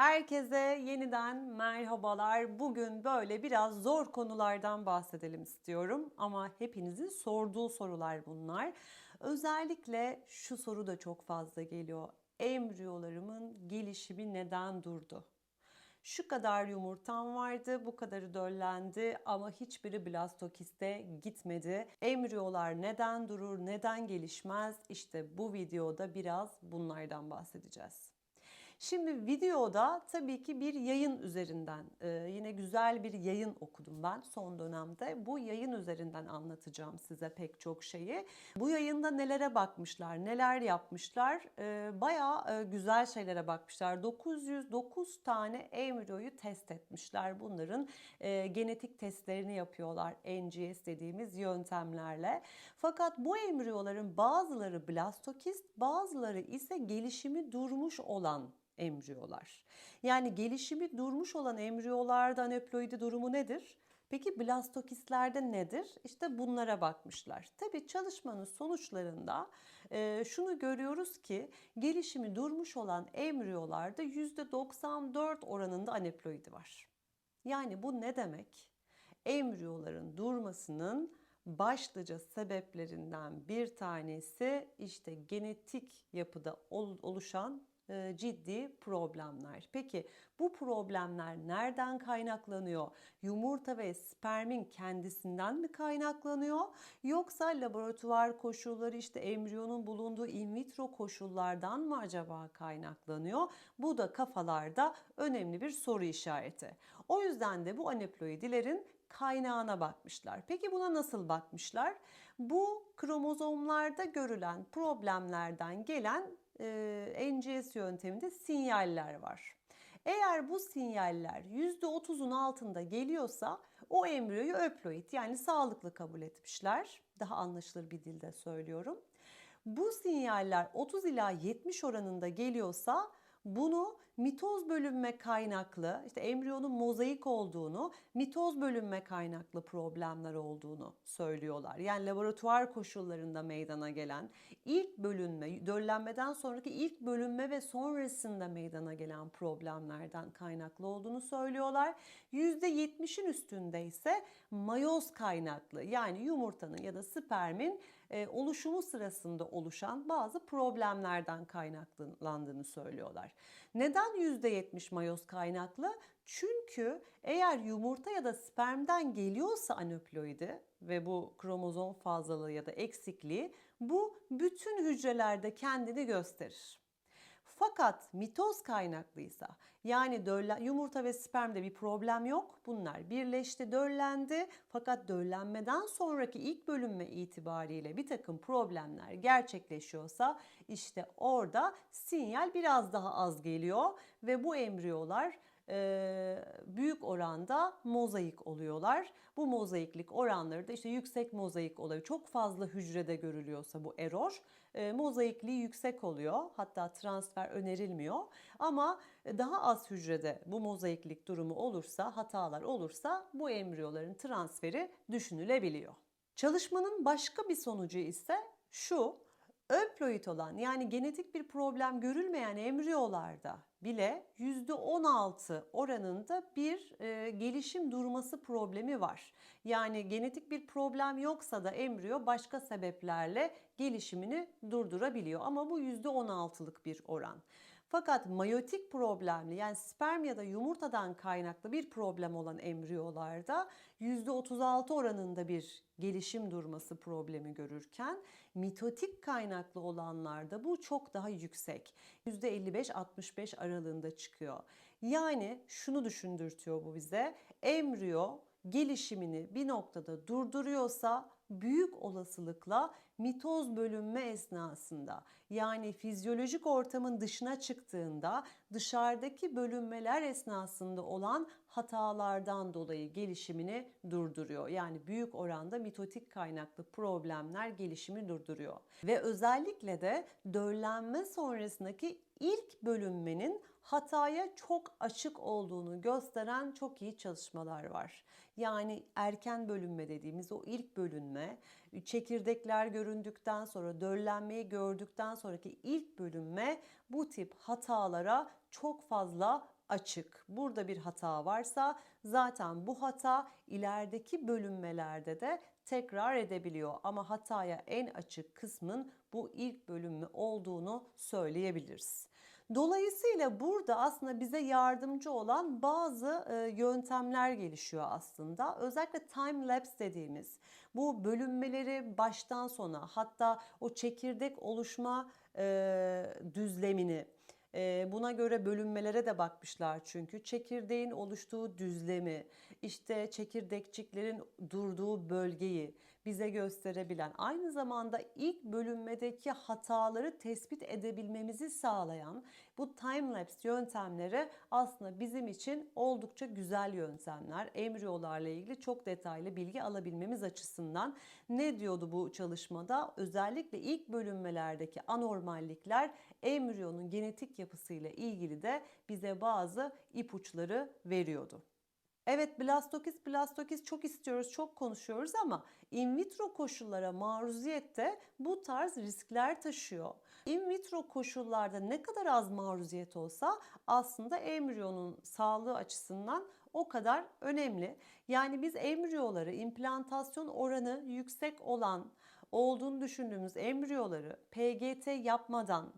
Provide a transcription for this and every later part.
Herkese yeniden merhabalar. Bugün böyle biraz zor konulardan bahsedelim istiyorum ama hepinizin sorduğu sorular bunlar. Özellikle şu soru da çok fazla geliyor. Embriyolarımın gelişimi neden durdu? Şu kadar yumurtam vardı, bu kadarı döllendi ama hiçbiri blastokiste gitmedi. Embriyolar neden durur, neden gelişmez? İşte bu videoda biraz bunlardan bahsedeceğiz. Şimdi videoda tabii ki bir yayın üzerinden e, yine güzel bir yayın okudum ben son dönemde. Bu yayın üzerinden anlatacağım size pek çok şeyi. Bu yayında nelere bakmışlar, neler yapmışlar? E, bayağı e, güzel şeylere bakmışlar. 909 tane embriyoyu test etmişler. Bunların e, genetik testlerini yapıyorlar NGS dediğimiz yöntemlerle. Fakat bu embriyoların bazıları blastokist, bazıları ise gelişimi durmuş olan embriyolar. Yani gelişimi durmuş olan embriyolarda aneploidi durumu nedir? Peki blastokistlerde nedir? İşte bunlara bakmışlar. Tabii çalışmanın sonuçlarında e, şunu görüyoruz ki gelişimi durmuş olan embriyolarda %94 oranında aneploidi var. Yani bu ne demek? Embriyoların durmasının başlıca sebeplerinden bir tanesi işte genetik yapıda oluşan ciddi problemler. Peki bu problemler nereden kaynaklanıyor? Yumurta ve spermin kendisinden mi kaynaklanıyor? Yoksa laboratuvar koşulları işte embriyonun bulunduğu in vitro koşullardan mı acaba kaynaklanıyor? Bu da kafalarda önemli bir soru işareti. O yüzden de bu aneploidilerin kaynağına bakmışlar. Peki buna nasıl bakmışlar? Bu kromozomlarda görülen problemlerden gelen e, NGS yönteminde sinyaller var. Eğer bu sinyaller %30'un altında geliyorsa o embriyoyu öploid yani sağlıklı kabul etmişler. Daha anlaşılır bir dilde söylüyorum. Bu sinyaller 30 ila 70 oranında geliyorsa bunu mitoz bölünme kaynaklı, işte embriyonun mozaik olduğunu, mitoz bölünme kaynaklı problemler olduğunu söylüyorlar. Yani laboratuvar koşullarında meydana gelen ilk bölünme, döllenmeden sonraki ilk bölünme ve sonrasında meydana gelen problemlerden kaynaklı olduğunu söylüyorlar. %70'in üstünde ise mayoz kaynaklı yani yumurtanın ya da spermin e, oluşumu sırasında oluşan bazı problemlerden kaynaklandığını söylüyorlar. Neden %70 mayoz kaynaklı? Çünkü eğer yumurta ya da spermden geliyorsa anöploidi ve bu kromozom fazlalığı ya da eksikliği bu bütün hücrelerde kendini gösterir. Fakat mitoz kaynaklıysa yani döllen, yumurta ve spermde bir problem yok. Bunlar birleşti, döllendi. Fakat döllenmeden sonraki ilk bölünme itibariyle bir takım problemler gerçekleşiyorsa işte orada sinyal biraz daha az geliyor ve bu embriyolar büyük oranda mozaik oluyorlar. Bu mozaiklik oranları da işte yüksek mozaik oluyor. Çok fazla hücrede görülüyorsa bu error mozaikliği yüksek oluyor. Hatta transfer önerilmiyor. Ama daha az hücrede bu mozaiklik durumu olursa, hatalar olursa bu embriyoların transferi düşünülebiliyor. Çalışmanın başka bir sonucu ise şu. Öploid olan yani genetik bir problem görülmeyen embriyolarda bile %16 oranında bir e, gelişim durması problemi var. Yani genetik bir problem yoksa da embriyo başka sebeplerle gelişimini durdurabiliyor ama bu %16'lık bir oran. Fakat mayotik problemli yani sperm ya da yumurtadan kaynaklı bir problem olan embriyolarda %36 oranında bir gelişim durması problemi görürken mitotik kaynaklı olanlarda bu çok daha yüksek. %55-65 aralığında çıkıyor. Yani şunu düşündürtüyor bu bize. Embriyo gelişimini bir noktada durduruyorsa büyük olasılıkla mitoz bölünme esnasında yani fizyolojik ortamın dışına çıktığında dışarıdaki bölünmeler esnasında olan hatalardan dolayı gelişimini durduruyor. Yani büyük oranda mitotik kaynaklı problemler gelişimi durduruyor. Ve özellikle de döllenme sonrasındaki ilk bölünmenin hataya çok açık olduğunu gösteren çok iyi çalışmalar var. Yani erken bölünme dediğimiz o ilk bölünme, çekirdekler göründükten sonra, döllenmeyi gördükten sonraki ilk bölünme bu tip hatalara çok fazla açık, burada bir hata varsa zaten bu hata ilerideki bölünmelerde de tekrar edebiliyor. Ama hataya en açık kısmın bu ilk bölünme olduğunu söyleyebiliriz. Dolayısıyla burada aslında bize yardımcı olan bazı e, yöntemler gelişiyor aslında. Özellikle time lapse dediğimiz bu bölünmeleri baştan sona hatta o çekirdek oluşma e, düzlemini buna göre bölünmelere de bakmışlar çünkü çekirdeğin oluştuğu düzlemi, işte çekirdekçiklerin durduğu bölgeyi bize gösterebilen, aynı zamanda ilk bölünmedeki hataları tespit edebilmemizi sağlayan bu time lapse yöntemleri aslında bizim için oldukça güzel yöntemler. Embriyolarla ilgili çok detaylı bilgi alabilmemiz açısından ne diyordu bu çalışmada? Özellikle ilk bölünmelerdeki anormallikler embriyonun genetik yapısıyla ilgili de bize bazı ipuçları veriyordu. Evet blastokist blastokist çok istiyoruz, çok konuşuyoruz ama in vitro koşullara maruziyette bu tarz riskler taşıyor. In vitro koşullarda ne kadar az maruziyet olsa aslında embriyonun sağlığı açısından o kadar önemli. Yani biz embriyoları implantasyon oranı yüksek olan olduğunu düşündüğümüz embriyoları PGT yapmadan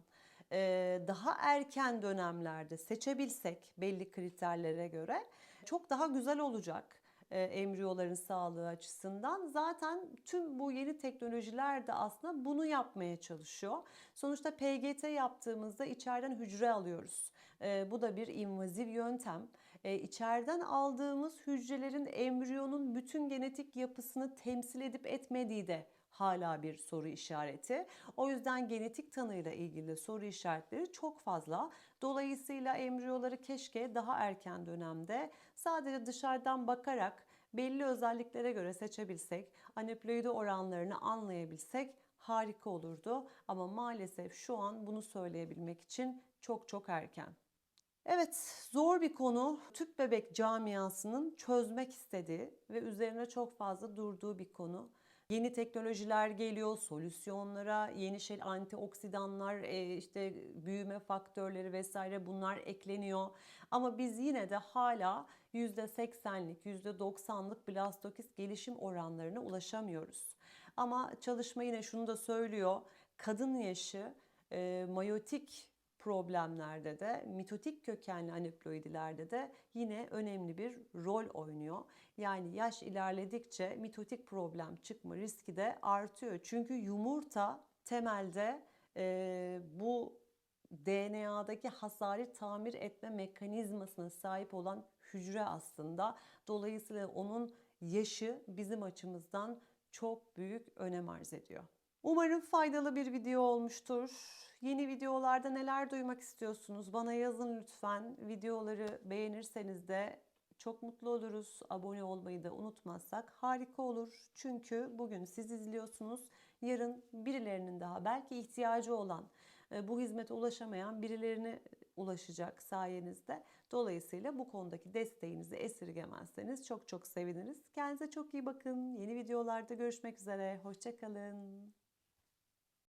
daha erken dönemlerde seçebilsek belli kriterlere göre çok daha güzel olacak embriyoların sağlığı açısından. Zaten tüm bu yeni teknolojiler de aslında bunu yapmaya çalışıyor. Sonuçta PGT yaptığımızda içeriden hücre alıyoruz. Bu da bir invaziv yöntem. İçeriden aldığımız hücrelerin embriyonun bütün genetik yapısını temsil edip etmediği de hala bir soru işareti. O yüzden genetik tanıyla ilgili soru işaretleri çok fazla. Dolayısıyla embriyoları keşke daha erken dönemde sadece dışarıdan bakarak belli özelliklere göre seçebilsek, aniploidi oranlarını anlayabilsek harika olurdu. Ama maalesef şu an bunu söyleyebilmek için çok çok erken. Evet, zor bir konu. Tüp bebek camiasının çözmek istediği ve üzerine çok fazla durduğu bir konu. Yeni teknolojiler geliyor, solüsyonlara yeni şey antioksidanlar, e, işte büyüme faktörleri vesaire bunlar ekleniyor. Ama biz yine de hala %80'lik, %90'lık blastokist gelişim oranlarına ulaşamıyoruz. Ama çalışma yine şunu da söylüyor. Kadın yaşı e, mayotik problemlerde de mitotik kökenli aniploidilerde de yine önemli bir rol oynuyor. Yani yaş ilerledikçe mitotik problem çıkma riski de artıyor. Çünkü yumurta temelde e, bu DNA'daki hasarı tamir etme mekanizmasına sahip olan hücre aslında. Dolayısıyla onun yaşı bizim açımızdan çok büyük önem arz ediyor. Umarım faydalı bir video olmuştur. Yeni videolarda neler duymak istiyorsunuz? Bana yazın lütfen. Videoları beğenirseniz de çok mutlu oluruz. Abone olmayı da unutmazsak harika olur. Çünkü bugün siz izliyorsunuz. Yarın birilerinin daha belki ihtiyacı olan, e, bu hizmete ulaşamayan birilerine ulaşacak sayenizde. Dolayısıyla bu konudaki desteğinizi esirgemezseniz çok çok seviniriz. Kendinize çok iyi bakın. Yeni videolarda görüşmek üzere. Hoşçakalın.